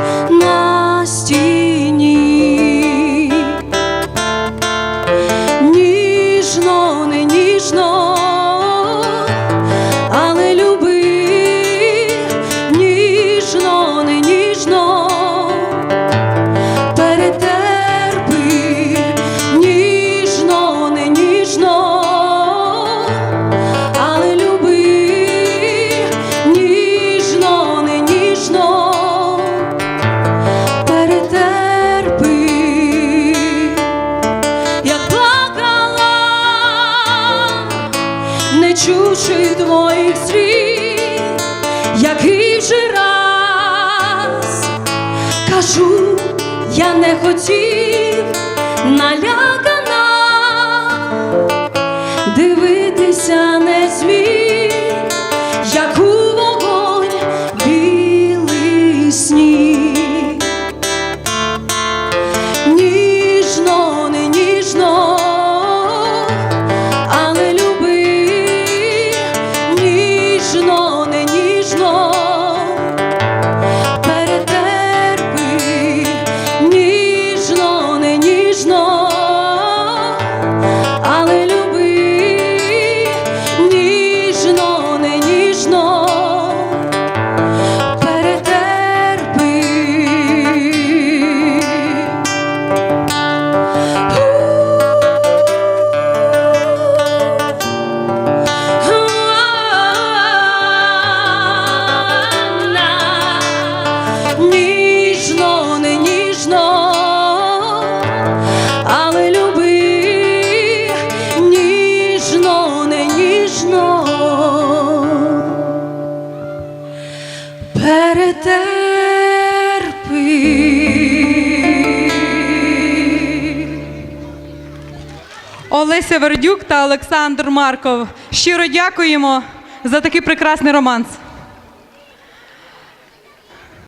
No не чувши твоїх слів, який вже раз. Кажу, я не хотів налякана, дивитися не зміг, перетерпи. Олеся Вердюк та Олександр Марков. Щиро дякуємо за такий прекрасний романс.